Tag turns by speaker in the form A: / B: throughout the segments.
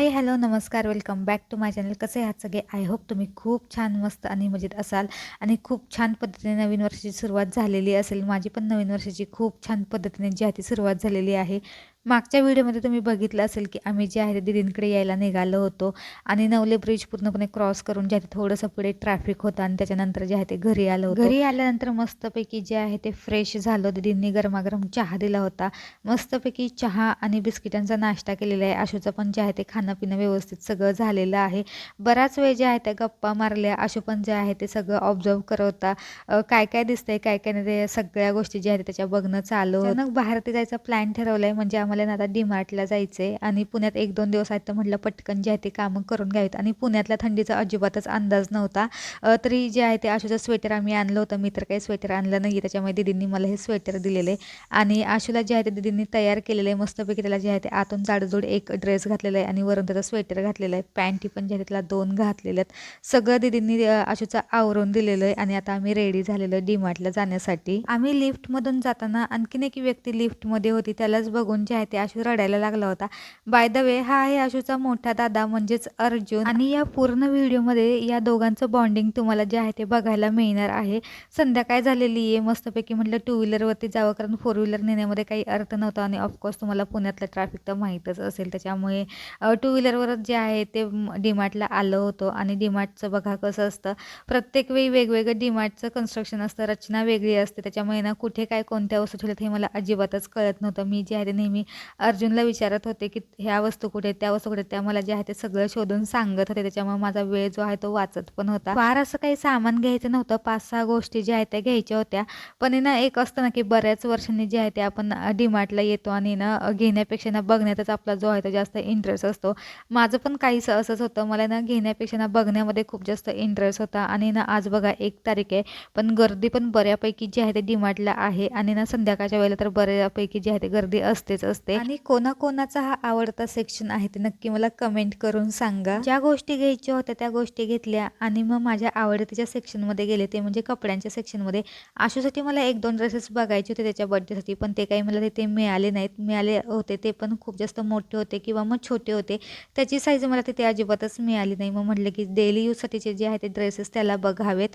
A: हाय hello नमस्कार welcome back to my channel कसे आहात सगळे? आय होप तुम्ही खूप छान मस्त आणि मजेत असाल आणि खूप छान पद्धतीने नवीन वर्षाची सुरुवात झालेली असेल. माझी पण नवीन वर्षाची खूप छान पद्धतीने जी आहे ती सुरुवात झालेली आहे. मागच्या व्हिडिओमध्ये तुम्ही बघितलं असेल की आम्ही जे आहे ते दिदींकडे यायला निघालो होतो. आणि नवले ब्रिज पूर्णपणे क्रॉस करून जे आहे ते थोडंसं पुढे ट्रॅफिक होतं आणि त्याच्यानंतर जे आहे ते घरी आलो होतो. घरी आल्यानंतर मस्तपैकी जे आहे ते फ्रेश झालं. दिदींनी गरमागरम चहा दिला होता. मस्तपैकी चहा आणि बिस्किटांचा नाश्ता केलेला आहे. आशूचं पण जे आहे ते खाणं पिणं व्यवस्थित सगळं झालेलं आहे. बराच वेळ जे आहे त्या गप्पा मारल्या. आशू पण जे आहे ते सगळं ऑब्झर्व अ, काय काय दिसतंय काय काय नाही सगळ्या गोष्टी ज्या आहेत त्याच्या बघणं चालू बाहेर ते जायचा प्लॅन ठरवलाय. म्हणजे आम्हाला ना आता डीमार्टला आहे आणि पुण्यात एक दोन दिवस आहेत तर म्हटलं पटकन जे आहे ते कामं करून घ्यावीत. आणि पुण्यातल्या थंडीचा अजिबातच अंदाज नव्हता. तरी जे आहे ते आशूचं स्वेटर आम्ही आणलं होतं. मी तर काही स्वेटर आणलं नाही त्याच्यामुळे दिदींनी मला हे स्वेटर दिलेले. आणि आशूला जे आहे ते दिदींनी तयार केलेलं. आहे मस्तपैकी त्याला जे आहे ते आतून जाडजूड एक ड्रेस घातलेला आहे आणि वरून त्याचा स्वेटर घातलेला आहे. पॅन्टी पण जे आहे त्याला दोन घातलेले आहेत. सगळं दिदींनी आशूचं आवरून दिलेलं आहे. आणि आता आम्ही रेडी झालेलो डीमार्टला जाण्यासाठी. आम्ही लिफ्टमधून जाताना आणखीन एक व्यक्ती लिफ्टमध्ये होती. त्यालाच बघून जे आहे ते आशू रडायला लागला होता. बाय द वे हा आहे आशूचा मोठा दादा म्हणजेच अर्जुन. आणि या पूर्ण व्हिडिओमध्ये या दोघांचं बॉन्डिंग तुम्हाला जे आहे ते बघायला मिळणार आहे. संध्याकाळ झालेली आहे मस्तपैकी म्हटलं टू व्हीलरवरती जावं कारण फोर व्हीलर नेण्यामध्ये काही अर्थ नव्हता आणि ऑफकोर्स तुम्हाला पुण्यातलं ट्रॅफिक तर माहीतच असेल. त्याच्यामुळे टू व्हीलरवरच जे आहे ते डीमार्टला आलं होतं आणि डीमार्टचं बघा कसं असतं. प्रत्येक वेळी वेगवेगळं डीमार्टचं कन्स्ट्रक्शन असतं रचना वेगळी असते. त्याच्यामुळे ना कुठे काय कोणत्या वस्तू ठेवल्यात हे मला अजिबातच कळत नव्हतं. मी जे आहे ते नेहमी अर्जुनला विचारत होते की ह्या वस्तू कुठे त्या वस्तू कुठे त्या मला जे आहे ते सगळं शोधून सांगत होते त्याच्यामुळे माझा वेळ जो आहे तो वाचत पण होता. फार असं काही सामान घ्यायचं नव्हतं पाच सहा गोष्टी ज्या आहेत त्या घ्यायच्या होत्या. पण आहे ना एक असतं ना की बऱ्याच वर्षांनी जे आहे ते आपण डीमार्टला येतो आणि ना घेण्यापेक्षा ना बघण्यातच आपला जो आहे तो जास्त इंटरेस्ट असतो. माझं पण काहीसं असंच होतं मला ना घेण्यापेक्षा ना बघण्यामध्ये खूप जास्त इंटरेस्ट होता आणि ना आज बघा एक तारीख आहे पण गर्दी पण बऱ्यापैकी जी आहे ते डीमार्टला आहे आणि ना संध्याकाळच्या वेळेला तर बऱ्यापैकी जी आहे ते गर्दी असतेच असते. आणि कोणाकोणाचा हा आवडता सेक्शन आहे ते नक्की मला कमेंट करून सांगा. ज्या गोष्टी घ्यायच्या होत्या त्या गोष्टी घेतल्या आणि मग माझ्या आवडतीच्या सेक्शनमध्ये गेले ते म्हणजे कपड्यांच्या सेक्शनमध्ये आशूसाठी मला एक दोन ड्रेसेस बघायचे होते त्याच्या बड्डेसाठी पण ते काही मला तिथे मिळाले नाहीत. मिळाले होते ते पण खूप जास्त मोठे होते किंवा मग छोटे होते. त्याची साईज मला तिथे अजिबातच मिळाली नाही. मग म्हटलं की डेली यूजसाठीचे जे आहे ते ड्रेसेस त्याला बघावेत.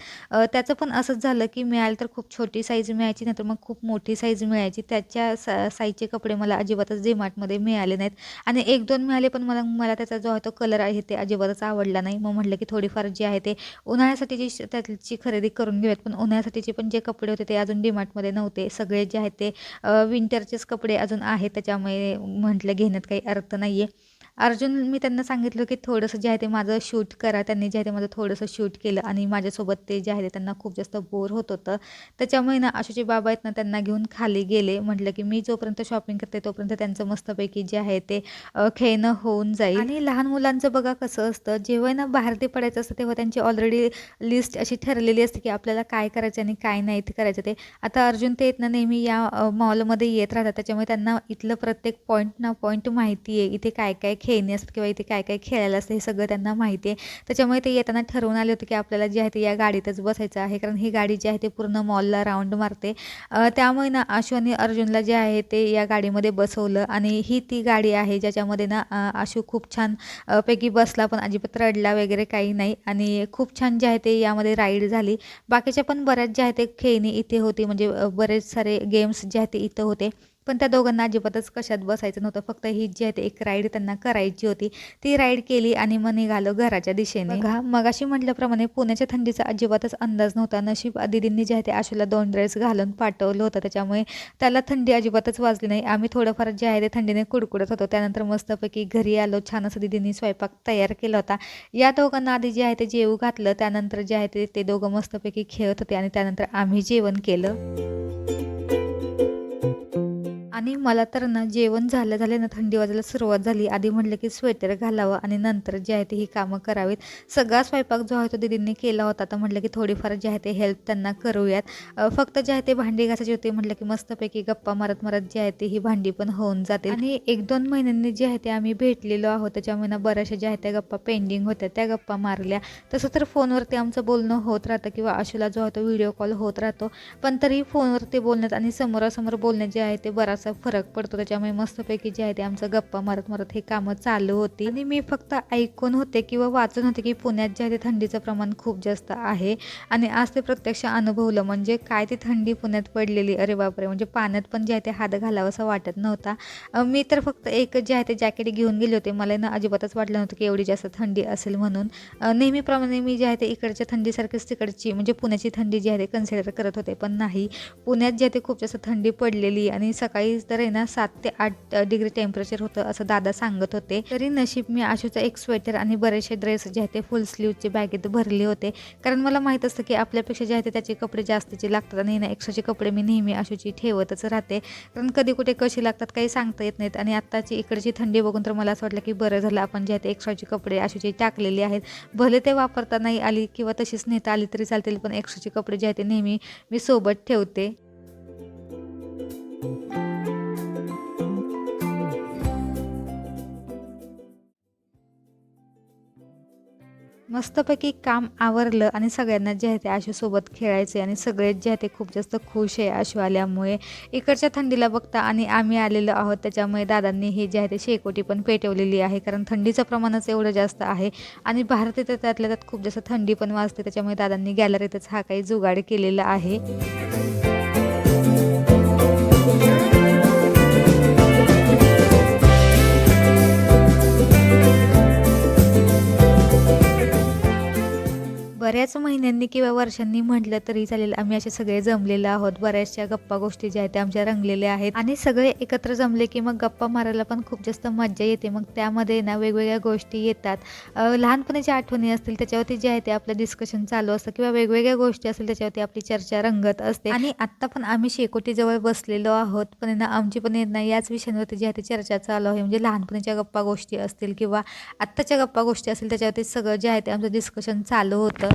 A: त्याचं पण असंच झालं की मिळालं तर खूप छोटी साईज मिळायची नाही तर मग खूप मोठी साईज मिळायची. त्याच्या सा साईजचे कपडे मला अजिबातच डीमार्टमध्ये मिळाले नाहीत. आणि एक दोन मिळाले पण मला मला त्याचा जो आहे तो कलर आहे ते अजिबातच आवडला नाही. मग म्हटलं की थोडीफार जी आहे ते उन्हाळ्यासाठीची श- त्याची खरेदी करून घेऊयात. पण उन्हाळ्यासाठीचे पण जे कपडे होते ते अजून डीमार्टमध्ये नव्हते. सगळे जे आहेत ते विंटरचेच कपडे अजून आहेत. त्याच्यामुळे म्हटलं घेण्यात काही अर्थ नाही आहे अर्जुन मी त्यांना सांगितलं की थोडंसं जे आहे ते माझं शूट करा. त्यांनी जे आहे ते माझं थोडंसं शूट केलं आणि माझ्यासोबत ते जे आहे ते त्यांना खूप जास्त बोर होत होतं. त्याच्यामुळे ना अशोचे बाबा आहेत ना त्यांना घेऊन खाली गेले. म्हटलं की मी जोपर्यंत शॉपिंग करते तोपर्यंत त्यांचं मस्तपैकी जे आहे ते खेळणं होऊन जाईल. आणि लहान मुलांचं बघा कसं असतं जेव्हा ना बाहेर ते पडायचं असतं तेव्हा त्यांची ऑलरेडी लिस्ट अशी ठरलेली असते की आपल्याला काय करायचं आणि काय नाही ते करायचं. ते आता अर्जुन ते येत ना नेहमी या मॉलमध्ये येत राहतात. त्याच्यामुळे त्यांना इथलं प्रत्येक पॉईंट ना पॉईंट माहिती आहे इथे काय काय खेळणी असतात किंवा इथे काय काय खेळायला असतं हे सगळं त्यांना माहिती आहे. त्याच्यामुळे ते येताना ठरवून आले होते की आपल्याला जे आहे ते या गाडीतच बसायचं आहे. कारण ही गाडी जी आहे ते पूर्ण मॉलला राऊंड मारते. त्यामुळे ना आशू आणि अर्जुनला जे आहे ते या गाडीमध्ये बसवलं. आणि ही ती गाडी आहे ज्याच्यामध्ये ना आशू खूप छान पैकी बसला पण अजिबात रडला वगैरे काही नाही. आणि खूप छान जे आहे ते यामध्ये राईड झाली. बाकीच्या पण बऱ्याच जे आहे ते खेळणी इथे होती. म्हणजे बरेच सारे गेम्स जे आहे ते इथं होते. पण त्या दोघांना अजिबातच कशात बसायचं नव्हतं. फक्त ही जी आहे ते एक राईड त्यांना करायची होती. ती राईड केली आणि मग निघालो घराच्या दिशेने. बघा. मगाशी म्हटल्याप्रमाणे पुण्याच्या थंडीचा अजिबातच अंदाज नव्हता. नशीब दिदींनी जे आहे ते आशूला दोन ड्रेस घालून पाठवलं होतं. त्याच्यामुळे त्याला थंडी अजिबातच वाजली नाही. आम्ही थोडंफार जे आहे ते थंडीने कुडकुडत होतो. त्यानंतर मस्तपैकी घरी आलो. छान असं दिदींनी स्वयंपाक तयार केला होता. या दोघांना आधी जे आहे ते जेवू घातलं. त्यानंतर जे आहे ते ते दोघं मस्तपैकी खेळत होते आणि त्यानंतर आम्ही जेवण केलं. आणि मला तर ना जेवण झालं झालं ना थंडी वाजायला सुरुवात झाली. आधी म्हटलं की स्वेटर घालावं आणि नंतर जे आहे ते ही कामं करावीत. सगळा स्वयंपाक जो आहे तो दिदींनी केला होता. तर म्हटलं की थोडीफार जे आहे ते हेल्प त्यांना करूयात. फक्त जे आहे ते भांडी घासायची होती म्हटलं की मस्तपैकी गप्पा मारत मारत जे आहे ते ही भांडी पण होऊन जाते आणि एक दोन महिन्यांनी जे आहे ते आम्ही भेटलेलो आहोत. त्याच्यामुळे ना बऱ्याचशा ज्या आहेत त्या गप्पा पेंडिंग होत्या. त्या गप्पा मारल्या. तसं तर फोनवरती आमचं बोलणं होत राहतं किंवा आशूला जो आहे तो व्हिडिओ कॉल होत राहतो. पण तरी फोनवरती बोलण्यात आणि समोरासमोर बोलण्यात जे आहे ते बराचसा फरक पडतो. त्याच्यामुळे मस्तपैकी जे आहे ते आमचं गप्पा मारत मारत हे कामं चालू होती. आणि मी फक्त ऐकून होते किंवा वाचून होते की पुण्यात जे आहे ते थंडीचं प्रमाण खूप जास्त आहे. आणि आज ते प्रत्यक्ष अनुभवलं म्हणजे काय ती थंडी पुण्यात पडलेली? अरे बापरे! म्हणजे पाण्यात पण जे आहे ते हात घालावंसं वाटत नव्हता. मी तर फक्त एक जे आहे ते जॅकेट घेऊन गेले होते. मला ना अजिबातच वाटलं नव्हतं की एवढी जास्त थंडी असेल म्हणून. नेहमीप्रमाणे मी जे आहे ते इकडच्या थंडीसारखीच तिकडची म्हणजे पुण्याची थंडी जी आहे ते कन्सिडर करत होते. पण नाही. पुण्यात जे आहे ते खूप जास्त थंडी पडलेली आणि सकाळी तर आहे ना सात ते आठ डिग्री टेम्परेचर होतं असं दादा सांगत होते. तरी नशीब मी आशूचा एक स्वेटर आणि बरेचसे ड्रेस जे आहे ते फुल स्लीवचे बॅगेत भरले होते. कारण मला माहीत असतं की आपल्यापेक्षा जे आहे ते त्याचे कपडे जास्तीचे लागतात आणि ना एक्स्ट्राचे कपडे मी नेहमी आशूची ठेवतच राहते. कारण कधी कुठे कशी लागतात काही सांगता येत नाहीत आणि आत्ताची इकडची थंडी बघून तर मला असं वाटलं की बरं झालं आपण जे आहे ते एक्स्ट्राचे कपडे आशूचे टाकलेली आहेत. भले ते वापरता नाही आली किंवा तशीच नेता आली तरी चालतील पण एक्स्ट्राचे कपडे जे आहे ते नेहमी मी सोबत ठेवते. मस्तपैकी काम आवरलं आणि सगळ्यांना जे आहे ते आशूसोबत खेळायचे आणि सगळेच जे आहे ते खूप जास्त खुश आहे आशू आल्यामुळे. इकडच्या थंडीला बघता आणि आम्ही आलेलो आहोत त्याच्यामुळे दादांनी हे जे आहे ते शेकोटी पण पेटवलेली आहे कारण थंडीचं प्रमाणच एवढं जास्त आहे. आणि भारत इथं त्यातल्या त्यात खूप जास्त थंडी पण वाजते त्याच्यामुळे दादांनी गॅलरीतच हा काही जुगाड केलेला आहे. बऱ्याच महिन्यांनी किंवा वर्षांनी म्हटलं तरी चालेल आम्ही असे सगळे जमलेले आहोत. बऱ्याचशा गप्पा गोष्टी ज्या आहेत त्या आमच्या रंगलेल्या आहेत. आणि सगळे एकत्र जमले की मग गप्पा मारायला पण खूप जास्त मज्जा येते. मग त्यामध्ये ना वेगवेगळ्या गोष्टी येतात. लहानपणीच्या आठवणी असतील त्याच्यावरती जे आहे ते आपलं डिस्कशन चालू असतं किंवा वेगवेगळ्या गोष्टी असतील त्याच्यावरती आपली चर्चा रंगत असते. आणि आत्ता पण आम्ही शेकोटीजवळ बसलेलो आहोत. पण ना आमची पण ना याच विषयांवरती जी आहे ती चर्चा चालू आहे. म्हणजे लहानपणीच्या गप्पा गोष्टी असतील किंवा आत्ताच्या गप्पा गोष्टी असतील त्याच्यावरती सगळं जे आहे ते आमचं डिस्कशन चालू होतं.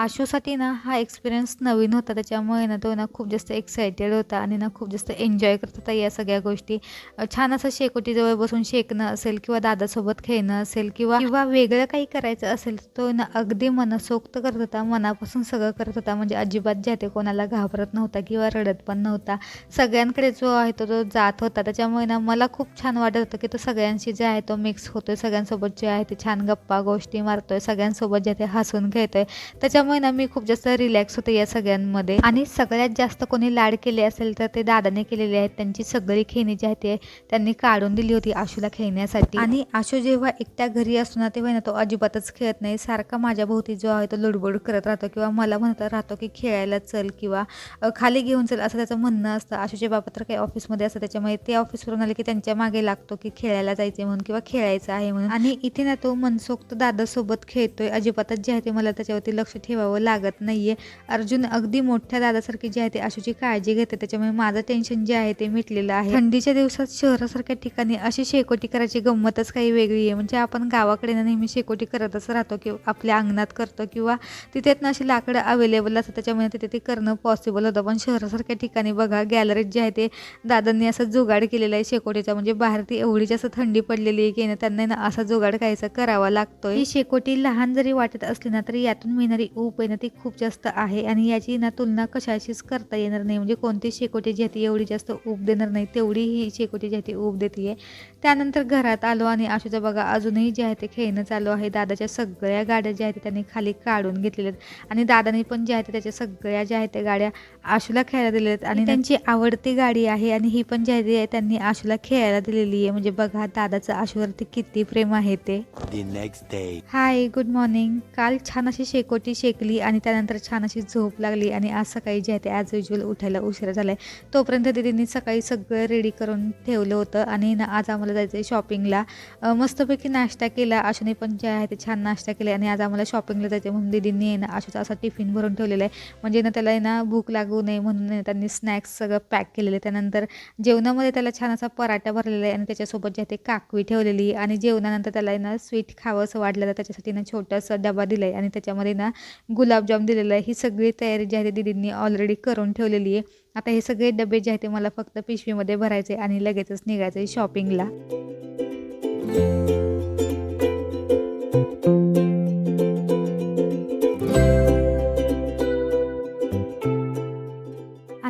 A: आशूसाठी ना हा एक्सपिरियन्स नवीन होता. त्याच्यामुळे ना तो ना खूप जास्त एक्सायटेड होता आणि ना खूप जास्त एन्जॉय करत होता या सगळ्या गोष्टी. छान असं शेकोटीजवळ बसून शेकणं असेल किंवा दादासोबत खेळणं असेल किंवा किंवा वेगळं काही करायचं असेल तर तो ना अगदी मनसोक्त करत होता. मनापासून सगळं करत होता. म्हणजे अजिबात जाते कोणाला घाबरत नव्हता किंवा रडत पण नव्हता. सगळ्यांकडे जो आहे तो तो जात होता. त्याच्यामुळे ना मला खूप छान वाटत होतं की तो सगळ्यांशी जे आहे तो मिक्स होतोय. सगळ्यांसोबत जे आहे ते छान गप्पा गोष्टी मारतोय. सगळ्यांसोबत जे आहे ते हसून घेतोय त्याच्यामुळे ना मी खूप जास्त रिलॅक्स होते या सगळ्यांमध्ये. आणि सगळ्यात जास्त कोणी लाड केले असेल तर ते दादाने केलेले आहेत. त्यांची सगळी खेळणी जी आहे ते त्यांनी काढून दिली होती आशूला खेळण्यासाठी. आणि आशू जेव्हा एकट्या घरी असतो ना तेव्हा ना तो अजिबातच खेळत नाही. सारखा माझ्या भोवती जो आहे तो लुडबुड करत राहतो किंवा मला म्हणत राहतो की खेळायला चल किंवा खाली घेऊन चल असं त्याचं म्हणणं असतं. आशूचे बाबा तर काही ऑफिसमध्ये असतं त्याच्यामुळे ते ऑफिसवरून आले की त्यांच्या मागे लागतो की खेळायला जायचे म्हणून किंवा खेळायचं आहे म्हणून. आणि इथे ना तो मनसोक्त दादासोबत खेळतोय. अजिबातच जे आहे ते मला त्याच्यावरती लक्ष ठेवा ठेवावं लागत आहे अर्जुन अगदी मोठ्या दादासारखी जे आहे ते आशूची काळजी घेते. त्याच्यामुळे माझं टेन्शन जे आहे ते मिटलेलं आहे. थंडीच्या दिवसात शहरासारख्या ठिकाणी अशी शेकोटी करायची गंमतच काही वेगळी आहे. म्हणजे आपण गावाकडे ना नेहमी शेकोटी करतच राहतो किंवा आपल्या अंगणात करतो किंवा तिथेच ना अशी लाकडं अवेलेबल असतात. त्याच्यामुळे तिथे ते करणं पॉसिबल होतं. पण शहरासारख्या ठिकाणी बघा गॅलरीत जे आहे ते दादांनी असं जुगाड केलेला आहे शेकोटीचा. म्हणजे बाहेर ती एवढी जास्त थंडी पडलेली आहे की ना त्यांना ना असा जुगाड काहीसा करावा लागतोय. ही शेकोटी लहान जरी वाटत असली ना तरी यातून मिळणारी ऊब आहे ना ती खूप जास्त आहे आणि याची ना तुलना कशाशीच करता येणार नाही. म्हणजे कोणती शेकोटी जी आहे ती एवढी जास्त ऊब देणार नाही तेवढी ही शेकोटी जी आहे ती ऊब देते. त्यानंतर घरात आलो आणि आशूचं बघा अजूनही जे आहे ते खेळणं चालू आहे. दादाच्या सगळ्या गाड्या ज्या आहेत त्या त्यांनी खाली काढून घेतलेल्या आहेत. आणि दादानी पण जे आहे ते त्याच्या सगळ्या ज्या आहेत त्या गाड्या आशूला खेळायला दिलेल्या आहेत. आणि त्यांची आवडती गाडी आहे आणि ही पण जी आहे ती त्यांनी आशूला खेळायला दिलेली आहे. म्हणजे बघा दादाचं आशूवरती किती प्रेम आहे ते. हाय गुड मॉर्निंग काल छान अशी शेकोटी शेकली आणि त्यानंतर छान अशी झोप लागली आणि आज सकाळी जे आहे ते ॲज युजल उठायला उशिरा झाला आहे तोपर्यंत दिदींनी सकाळी सगळं रेडी करून ठेवलं होतं आणि आज आम्हाला जायचं आहे शॉपिंगला मस्तपैकी नाश्ता केला. अशाने पण जे आहे ते छान नाश्ता केला आणि आज आम्हाला शॉपिंगला जायचं म्हणून दिदींनी आहे ना अशाचा असा टिफिन भरून ठेवलेला आहे. म्हणजे ना त्याला आहे ना भूक लागू नये म्हणून त्यांनी स्नॅक्स सगळं पॅक केलेलं आहे. त्यानंतर जेवणामध्ये त्याला छान असा पराठा भरलेला आहे आणि त्याच्यासोबत जे आहे ते काकवी ठेवलेली आणि जेवणानंतर त्याला ना स्वीट खावं असं वाटलं तर त्याच्यासाठी ना छोटासा डबा दिला आहे आणि त्याच्यामध्ये ना गुलाबजाम दिलेला आहे. ही सगळी तयारी जी आहे ती दिदींनी ऑलरेडी करून ठेवलेली आहे. आता हे सगळे डबे जे आहे ते मला फक्त पिशवीमध्ये भरायचे आणि लगेचच निघायचं आहे शॉपिंगला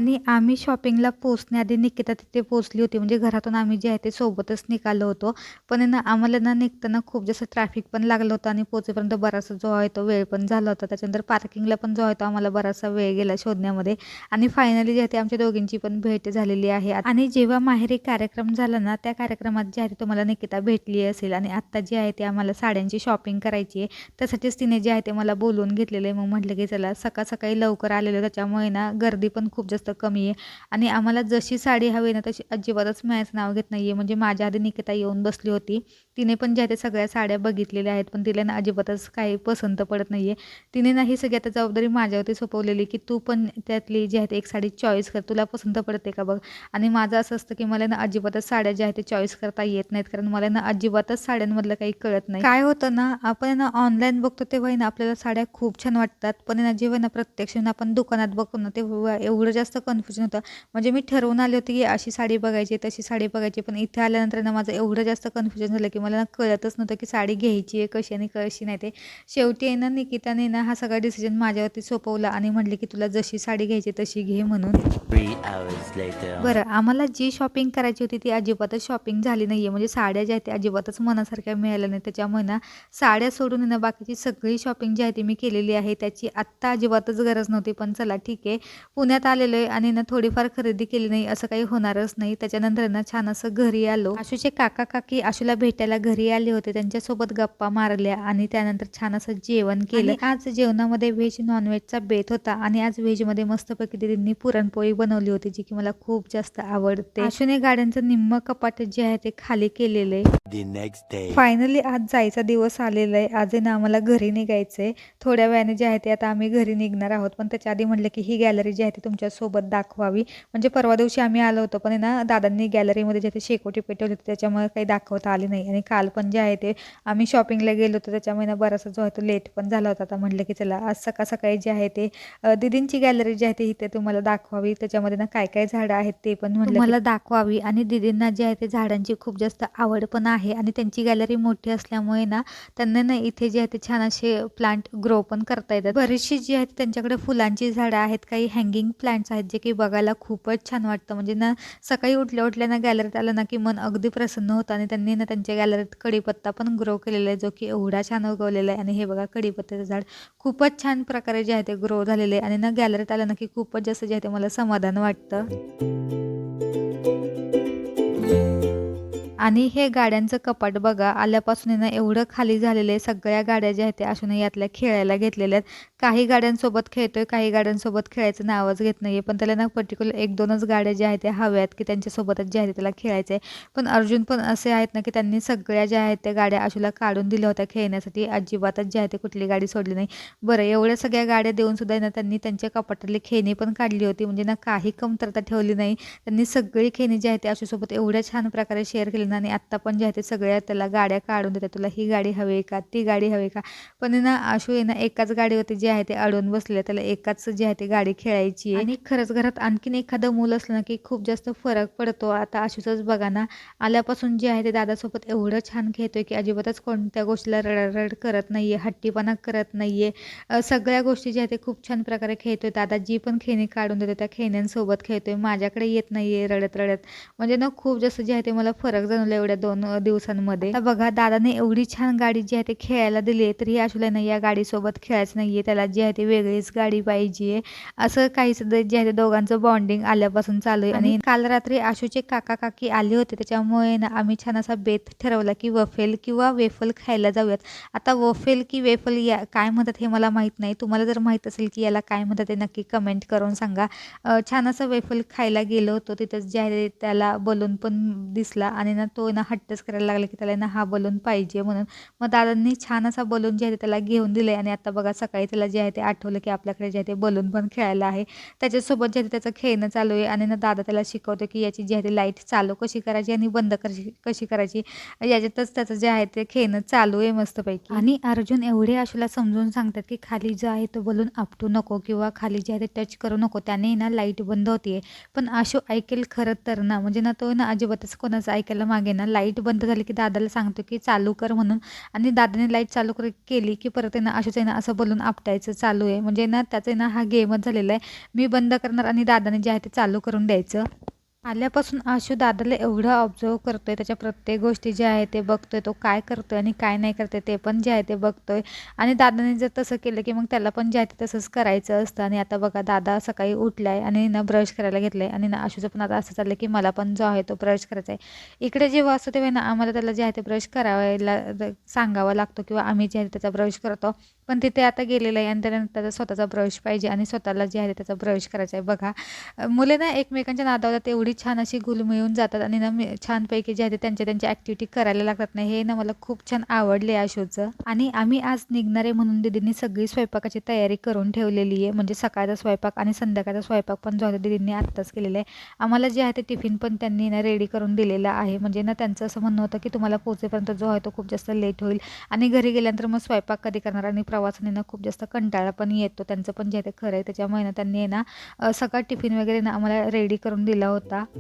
A: आणि आम्ही शॉपिंगला पोचण्याआधी निकिता तिथे पोचली होती. म्हणजे घरातून आम्ही जे आहे ते सोबतच निघालो होतो. पण ना आम्हाला ना निघताना खूप जास्त ट्रॅफिक पण लागलं होतं आणि पोचेपर्यंत बराचसा जो आहे तो वेळ पण झाला होता. त्याच्यानंतर पार्किंगला पण जो आहे तो आम्हाला बराचसा वेळ गेला शोधण्यामध्ये. आणि फायनली जे आहे ते आमच्या दोघींची पण भेट झालेली आहे. आणि जेव्हा माहेरी कार्यक्रम झाला ना त्या कार्यक्रमात जे आहे तुम्हाला निकिता भेटली असेल आणि आत्ता जे आहे ते आम्हाला साड्यांची शॉपिंग करायची आहे त्यासाठीच तिने जे आहे ते मला बोलवून घेतलेलं आहे. मग म्हटलं की चला सकाळ सकाळी लवकर आलेलं. त्याच्यामुळे ना गर्दी पण खूप जास्त कमी आहे. आणि आम्हाला जशी साडी हवी ना तशी अजिबातच मॅच नाव घेत नाही आहे म्हणजे माझ्या आधी निकिता येऊन बसली होती. तिने पण ज्या त्या सगळ्या साड्या बघितलेल्या आहेत पण तिला ना अजिबातच काही पसंत पडत नाही आहे तिने ना ही सगळी आता जबाबदारी माझ्यावरती सोपवलेली की तू पण त्यातली जी आहे ते एक साडी चॉईस कर. तुला पसंत पडते का बघ? आणि माझं असं असतं की मला ना अजिबातच साड्या ज्या आहेत ते चॉईस करता येत नाहीत कारण मला ना अजिबातच साड्यांमधलं काही कळत नाही. काय होतं ना आपण ना ऑनलाईन बघतो तेव्हा ना आपल्याला साड्या खूप छान वाटतात. पण ना जेव्हा ना प्रत्यक्ष आपण दुकानात बघतो ना तेव्हा एवढं जास्त कन्फ्युजन होतं. म्हणजे मी ठरवून आले होते की अशी साडी बघायची तशी साडी बघायची. पण इथे आल्यानंतर ना माझं एवढं जास्त कन्फ्युजन झालं की मला कळतच नव्हतं की साडी घ्यायची आहे कशी आणि कशी नाही ते. शेवटी आहे ना निकिताने ना हा सगळा डिसिजन माझ्यावरती सोपवला आणि म्हटले की तुला जशी साडी घ्यायची तशी घे म्हणून. बरं आम्हाला जी शॉपिंग करायची होती ती अजिबातच शॉपिंग झाली नाही आहे म्हणजे साड्या ज्या आहेत त्या अजिबातच मनासारख्या मिळाल्या नाही त्याच्यामुळे ना साड्या सोडून ना बाकीची सगळी शॉपिंग जी आहे ती मी केलेली आहे. त्याची आत्ता अजिबातच गरज नव्हती. पण चला ठीक आहे. पुण्यात आलेलो आहे आणि ना थोडीफार खरेदी केली नाही असं काही होणारच नाही. त्याच्यानंतर ना छान असं घरी आलो. आशूचे काका काकी आशूला भेटायला घरी आले होते. त्यांच्यासोबत गप्पा मारल्या आणि त्यानंतर छान असं जेवण केलं. आज जेवणामध्ये व्हेज नॉनव्हेजचा बेत होता आणि आज व्हेजमध्ये मस्तपैकी दिदींनी पुरणपोळी बनवली होती जी की मला खूप जास्त आवडते. आशूने गाड्यांचं निम्म कपाट जे आहे ते खाली केलेलं. फायनली आज जायचा दिवस आलेला आहे. आज ना आम्हाला घरी निघायचं आहे थोड्या वेळाने जे आहे ते आता आम्ही घरी निघणार आहोत. पण त्याच्या आधी म्हटलं की ही गॅलरी जी आहे ती तुमच्यासोबत दाखवावी. म्हणजे परवा दिवशी आम्ही आलो होतो पण ना दादांनी गॅलरीमध्ये जे शेकोटी पेटवली होती त्याच्यामुळे काही दाखवता आले नाही. आणि काल पण जे आहे ते आम्ही शॉपिंगला गेलो होतो त्याच्यामुळे ना बराचसा जो आहे तो लेट पण झाला होता. आता म्हटलं की चला आज सकाळ सकाळी जे आहे ते दीदींची गॅलरी जी आहे ती इथे तुम्हाला दाखवावी. त्याच्यामध्ये ना काय काय झाडं आहेत ते पण म्हटलं मला दाखवावी. आणि दीदींना जे आहे ते झाडांची खूप जास्त आवड पण आहे. आणि त्यांची गॅलरी मोठी असल्यामुळे ना त्यांना ना इथे जे आहे ते छान असे प्लांट ग्रो पण करता येतात. बरीचशी जी आहेत त्यांच्याकडे फुलांची झाडं आहेत काही हँगिंग प्लांट्स आहेत जे की बघायला खूपच छान वाटतं. म्हणजे ना सकाळी उठल्या उठल्या ना गॅलरीत आलं ना की मन अगदी प्रसन्न होतं आणि त्यांनी ना त्यांच्या गॅलरीत कडीपत्ता पण ग्रो केलेला आहे जो की एवढा छान उगवलेला आहे. आणि हे बघा कडीपत्त्याचं झाड खूपच छान प्रकारे जे आहे ते ग्रो झालेले आहे. आणि ना गॅलरीत आलं ना की खूपच जास्त जे आहे ते मला समाधान वाटतं. आणि हे गाड्यांचं कपाट बघा आल्यापासून ना एवढं खाली झालेलं आहे. सगळ्या गाड्या ज्या आहेत त्या असून यातल्या खेळायला घेतलेल्या आहेत. काही गाड्यांसोबत खेळतोय काही गाड्यांसोबत खेळायचं नावच घेत नाही आहे पण त्याला ना पर्टिक्युलर एक दोनच गाड्या ज्या आहेत त्या हव्यात की त्यांच्यासोबतच जे आहे त्याला खेळायचं आहे पण अर्जुन पण असे आहेत ना की त्यांनी सगळ्या ज्या आहेत त्या गाड्या आशूला काढून दिल्या होत्या खेळण्यासाठी. अजिबातच जे आहे ते कुठली गाडी सोडली नाही. बरं एवढ्या सगळ्या गाड्या देऊन सुद्धा ना त्यांनी त्यांच्या कपाटातली खेळणी पण काढली होती. म्हणजे ना काही कमतरता ठेवली नाही. त्यांनी सगळी खेळणी जी आहे ते आशूसोबत एवढ्या छान प्रकारे शेअर केली. ना आणि आत्ता पण जे आहे ते सगळ्या त्याला गाड्या काढून देतात. तुला ही गाडी हवी आहे का? ती गाडी हवी आहे का? पण ना अशू आहे ना एकाच गाडीवरती जे आहे ते अडून बसले त्याला एकाच जे आहे ते गाडी खेळायची आहे. आणि खरंच घरात आणखीन एखादं मूल असलं ना की खूप जास्त फरक पडतो. आता अशूचंच बघा ना आल्यापासून जे आहे ते दादासोबत एवढं छान खेळतोय की अजिबातच कोणत्या गोष्टीला रडारड करत नाहीये हट्टीपणा करत नाहीये. आहे सगळ्या गोष्टी ज्या आहेत ते खूप छान प्रकारे खेळतोय. दादा जी पण खेळणी काढून देते त्या खेळण्यांसोबत खेळतोय. माझ्याकडे येत नाहीये रडत रडत. म्हणजे ना खूप जास्त जे आहे ते मला फरक बनवलं एवढ्या दोन दिवसांमध्ये. बघा दादाने एवढी छान गाडी जी आहे ते खेळायला दिली आहे तरी आशुला नाही या गाडीसोबत खेळायचं नाहीये. त्याला जी आहे ती वेगळीच गाडी पाहिजे. असं काही सुद्धा जे आहे ते दोघांचं बॉन्डिंग आल्यापासून चालू आहे. आणि काल रात्री आशूचे काका काकी आले होते त्याच्यामुळे ना आम्ही छान असा बेत ठरवला की वफेल किंवा वेफल खायला जाऊयात. आता वफेल की वेफल या काय म्हणतात हे मला माहीत नाही. तुम्हाला जर माहीत असेल की याला काय म्हणतात ते नक्की कमेंट करून सांगा. छान असं वेफल खायला गेलो होतो तिथंच जे आहे ते त्याला बलून पण दिसला. आणि ना तो ना हट्टच करायला लागला की त्याला ना हा बलून पाहिजे म्हणून. मग दादांनी छान असा बलून जे आहे ते त्याला घेऊन दिले आणि आता बघा सकाळी त्याला जे आहे ते आठवलं की आपल्याकडे जे आहे ते बलून पण खेळायला आहे. त्याच्यासोबत जे आहे त्याचं खेळणं चालू आहे आणि ना दादा त्याला शिकवतो की याची जी आहे ते लाइट चालू कशी करायची आणि बंद कशी कशी करायची. याच्यातच त्याचं जे आहे ते खेळणं चालू आहे मस्तपैकी. आणि अर्जुन एवढे आशूला समजून सांगतात की खाली जो आहे तो बलून आपटू नको किंवा खाली जे आहे ते टच करू नको त्याने ना लाइट बंद होतीये. पण आशू ऐकेल खरं तर ना म्हणजे ना तो ना अजिबातच कोणाचं ऐकायला मागे मागे ना लाइट बंद झाली की दादाला सांगतो की चालू कर म्हणून. आणि दादाने लाइट चालू कर केली की परत आहे ना आशूचं आहे ना असं बोलून आपटायचं चालू आहे. म्हणजे ना त्याचं आहे ना हा गेमच झालेला आहे. मी बंद करणार आणि दादाने जे आहे ते चालू करून द्यायचं. आल्यापासून आशू दादाला एवढं ऑब्झर्व करतोय त्याच्या प्रत्येक गोष्टी ज्या आहे ते बघतोय तो काय करतोय आणि काय नाही करतोय ते पण जे आहे ते बघतोय. आणि दादाने जर तसं केलं की मग त्याला पण जे आहे ते तसंच करायचं असतं. आणि आता बघा दादा सकाळी उठलाय आणि ना ब्रश करायला घेतलाय आणि ना आशूचं पण आता असं चाललं की मला पण जो आहे तो ब्रश करायचा आहे इकडे जेव्हा असतो तेव्हा ना आम्हाला त्याला जे आहे ते ब्रश करावायला सांगावा लागतो किंवा आम्ही जे आहे त्याचा ब्रश करतो. पण तिथे आता गेलेलं आहे आणि त्याला त्याचा स्वतःचा ब्रश पाहिजे आणि स्वतःला जे आहे त्याचा ब्रश करायचा आहे बघा मुले ना एकमेकांच्या नादावतात एवढी छान अशी गुल मिळून जातात आणि ना मी छानपैकी जे आहे ते त्यांच्या त्यांच्या ॲक्टिव्हिटी करायला लागतात. ना हे ना मला खूप छान आवडले या शोचं आणि आम्ही आज निघणार आहे म्हणून दीदींनी सगळी स्वयंपाकाची तयारी करून ठेवलेली आहे. म्हणजे सकाळचा स्वयंपाक आणि संध्याकाळचा स्वयंपाक पण जो आहे दिदींनी दीदींनी आत्ताच केलेला आहे. आम्हाला जे आहे ते टिफिन पण त्यांनी ना रेडी करून दिलेला आहे. म्हणजे ना त्यांचं असं म्हणणं होतं की तुम्हाला पोचेपर्यंत जो आहे तो खूप जास्त लेट होईल. आणि घरी गेल्यानंतर मग स्वयंपाक कधी करणार आणि प्रवासाने ना खूप जास्त कंटाळा पण येतो. त्यांचं पण जे आहे ते खरं आहे. त्याच्यामुळे ना त्यांनी ना सकाळ टिफिन वगैरे ना आम्हाला रेडी करून दिला होता. か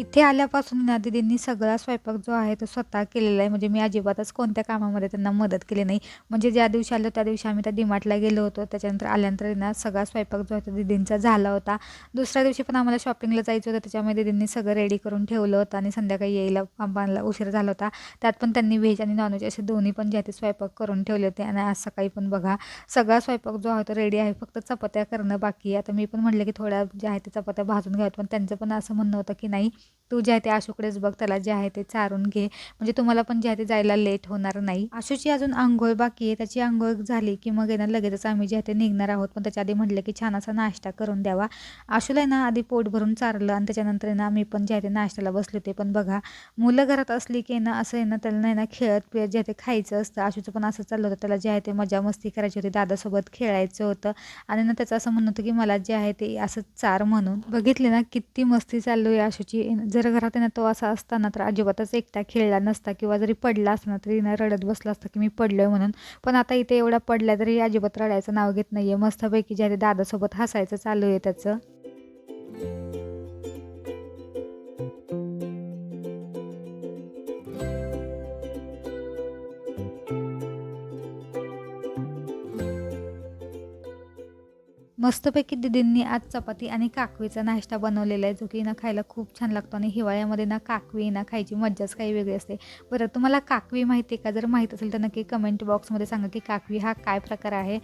A: इथे आल्यापासून ना दीदींनी सगळा स्वयंपाक जो आहे तो स्वतः केलेला आहे. म्हणजे मी अजिबातच कोणत्या कामामध्ये त्यांना मदत केली नाही. म्हणजे ज्या दिवशी आलो त्या दिवशी आम्ही त्या डिमार्टला गेलो होतो. त्याच्यानंतर आल्यानंतर ना सगळा स्वयंपाक जो होता दिदींचा दीदींचा झाला होता. दुसऱ्या दिवशी पण आम्हाला शॉपिंगला जायचं होतं. त्याच्यामुळे दीदींनी सगळं रेडी करून ठेवलं होतं आणि संध्याकाळी यायला आम्हाला उशीर झाला होता. त्यात पण त्यांनी व्हेज आणि नॉनव्हेज असे दोन्ही पण जे आहे ते स्वयंपाक करून ठेवले होते. आणि आज सकाळी पण बघा सगळा स्वयंपाक जो आहे तो रेडी आहे. फक्त चपात्या करणं बाकी आहे. आता मी पण म्हटलं की थोड्या ज्या आहे ते चपात्या भाजून घ्याव्यात. पण त्यांचं पण असं म्हणणं होतं की नाही तू जे आहे ते आशूकडेच बघ त्याला जे आहे ते चारून घे. म्हणजे तुम्हाला पण जे आहे ते जायला लेट होणार नाही. आशूची अजून आंघोळ बाकी आहे त्याची आंघोळ झाली की मग आहे ना लगेचच आम्ही जे आहे ते निघणार आहोत. पण त्याच्या आधी म्हटलं की छान असा नाश्ता करून द्यावा. आशूला आहे ना आधी पोट भरून चारलं आणि त्याच्यानंतर ना मी पण जे आहे ते नाश्त्याला बसले होते पण बघा. मुलं घरात असली की ना असं आहे ना त्याला नाही ना खेळत पिळत जे आहे ते खायचं असतं. आशूचं पण असं चाललं होतं त्याला जे आहे ते मजा मस्ती करायची होती दादासोबत खेळायचं होतं. आणि ना त्याचं असं म्हणणं होतं की मला जे आहे ते असं चार म्हणून. बघितले ना किती मस्ती चालू आहे आशूची जर घरात ना तो असा असताना तर अजिबातच एकटा खेळला नसता किंवा जरी पडला असता तरी ना रडत बसला असता की मी पडलोय म्हणून. पण आता इथे एवढा पडला तरी अजिबात रडायचं नाव घेत नाहीये. मस्तपैकी ज्या ते दादासोबत हसायचं चालू आहे त्याचं. मस्तपैकी दीदींनी आज चपाती आणि काकवीचा नाश्ता बनवलेला आहे. जो की ना खायला खूप छान लागतो आणि हिवाळ्यामध्ये ना काकवी ना खायची मज्जाच काही वेगळी असते. बरं तुम्हाला काकवी माहिती आहे का? जर माहीत असेल तर नक्की कमेंट बॉक्समध्ये सांगा की काकवी हा काय प्रकार आहे.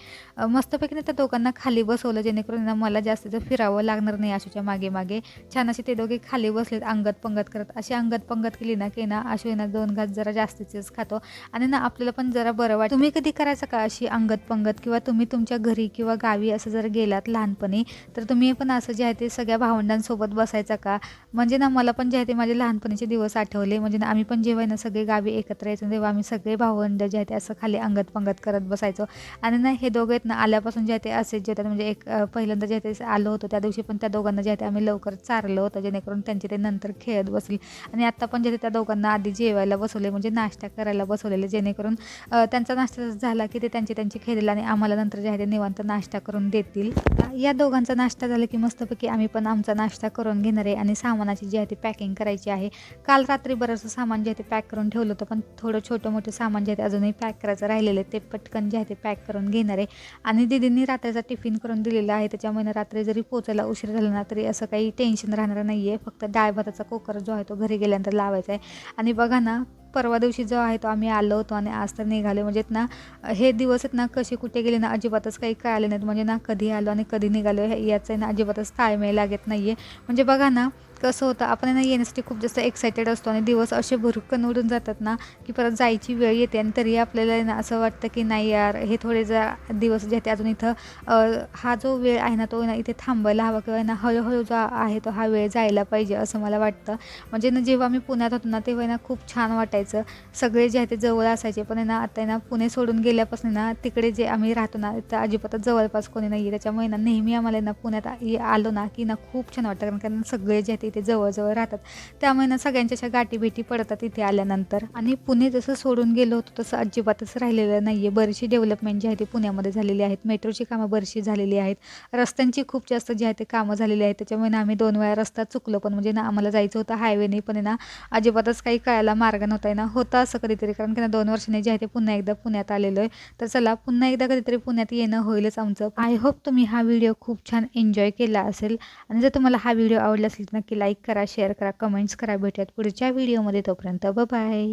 A: मस्तपैकी ना त्या दोघांना खाली बसवलं जेणेकरून ना मला जास्तीचं फिरावं लागणार नाही आशूच्या मागे मागे. छान असे ते दोघे खाली बसलेत अंगत पंगत करत. अशी अंगत पंगत केली ना की ना आशू ना दोन घास जरा जास्तीचेच खातो. आणि ना आपल्याला पण जरा बरं वाटतं. तुम्ही कधी करायचं का अशी अंगत पंगत किंवा तुम्ही तुमच्या घरी किंवा गावी असं जर गेलात लहानपणी तर तुम्ही पण असं जे आहे ते सगळ्या भावंडांसोबत बसायचा का? म्हणजे ना मला पण जे आहे ते माझे लहानपणीचे दिवस आठवले. म्हणजे ना आम्ही पण जेव्हा आहे ना सगळे गावी एकत्र यायचो तेव्हा आम्ही सगळे भावंड जे आहे ते असं खाली अंगत पंगत करत बसायचो. आणि ना हे दोघं आहेत ना आल्यापासून जे आहे ते असेच जे होतात म्हणजे एक पहिल्यांदा जे आहे ते आलो होतो त्या दिवशी पण त्या दोघांना जे आहे ते आम्ही लवकर चारलं होतं जेणेकरून त्यांचे ते नंतर खेळत बसले. आणि आत्ता पण जे आहे त्या दोघांना आधी जेवायला बसवले म्हणजे नाश्ता करायला बसवलेले जेणेकरून त्यांचा नाश्ता झाला की ते त्यांचे त्यांचे खेळेल आणि आम्हाला नंतर जे आहे ते निवांत नाश्ता करून देतील. या दोघांचा नाश्ता झाला की मस्तपैकी आम्ही पण आमचा नाश्ता करून घेणार आहे आणि सामानाची जी आहे ती पॅकिंग करायची आहे. काल रात्री बरंचसं सामान जे आहे ते पॅक करून ठेवलं होतं पण थोडं छोटं मोठं सामान जे आहे ते अजूनही पॅक करायचं राहिलेलं आहे. ते पटकन जे आहे ते पॅक करून घेणार आहे. आणि दीदींनी रात्रीचा टिफिन करून दिलेला आहे त्याच्यामुळे रात्री जरी पोचायला उशीर झाला ना तरी असं काही टेन्शन राहणार नाही आहे फक्त डाळ भाताचा कुकर जो आहे तो घरी गेल्यानंतर लावायचा आहे. आणि बघा ना परवा दिवशी जो आहे तो आम्ही आलो होतो आणि आज तर निघालो. म्हणजे ना हे दिवस आहेत ना कसे कुठे गेले ना अजिबातच काही कळाले नाहीत. म्हणजे ना कधी आलो आणि कधी निघालो हे याचं आहे ना अजिबातच ताळमेळ लागत नाही आहे म्हणजे बघा ना कसं होतं आपण ना येण्यासाठी खूप जास्त एक्सायटेड असतो आणि दिवस असे भरुकन उडून जातात ना की परत जायची वेळ येते आणि तरी आपल्याला ना असं वाटतं की नाही यार हे थोडे जर दिवस जे आहेत ते अजून इथं हा जो वेळ आहे ना तो ना इथे थांबायला हवा किंवा ना हळूहळू जो आहे तो हा वेळ जायला पाहिजे असं मला वाटतं म्हणजे ना जेव्हा मी पुण्यात होतो ना तेव्हा ना खूप छान वाटायचं सगळे जे आहे ते जवळ असायचे पण आहे ना आता ना पुणे सोडून गेल्यापासून ना तिकडे जे आम्ही राहतो ना तर अजिबातच जवळपास कोणी नाही आहे त्याच्यामुळे ना नेहमी आम्हाला ना पुण्यात ये- आलो ना की ना खूप छान वाटतं कारण कारण सगळे जे आहे ते इथे जवळजवळ राहतात. त्यामुळे ना सगळ्यांच्या अशा गाठी भेटी पडतात इथे आल्यानंतर. आणि पुणे जसं सोडून गेलो होतो तसं अजिबातच राहिलेलं नाही आहे बरीचशी डेव्हलपमेंट जी आहे ती पुण्यामध्ये झालेली आहेत. मेट्रोची कामं बरीचशी झालेली आहेत. रस्त्यांची खूप जास्त जी आहे ते कामं झालेली आहेत. त्याच्यामुळे ना आम्ही दोन वेळा रस्ता चुकलो पण म्हणजे ना आम्हाला जायचं होतं हायवेने पण आहे ना अजिबातच काही कळायला मार्ग नव्हता. आहे ना होता असं कधीतरी कारण की ना दोन वर्षांनी जे आहे ते पुन्हा एकदा पुण्यात आलेलो आहे. तर चला पुन्हा एकदा कधीतरी पुण्यात येणं होईलच आमचं. आय होप तुम्ही हा व्हिडिओ खूप छान एन्जॉय केला असेल. आणि जर तुम्हाला हा व्हिडिओ आवडला असेल तर नक्की लाईक करा शेअर करा कमेंट्स करा. भेटूयात पुढच्या व्हिडिओमध्ये तोपर्यंत बाय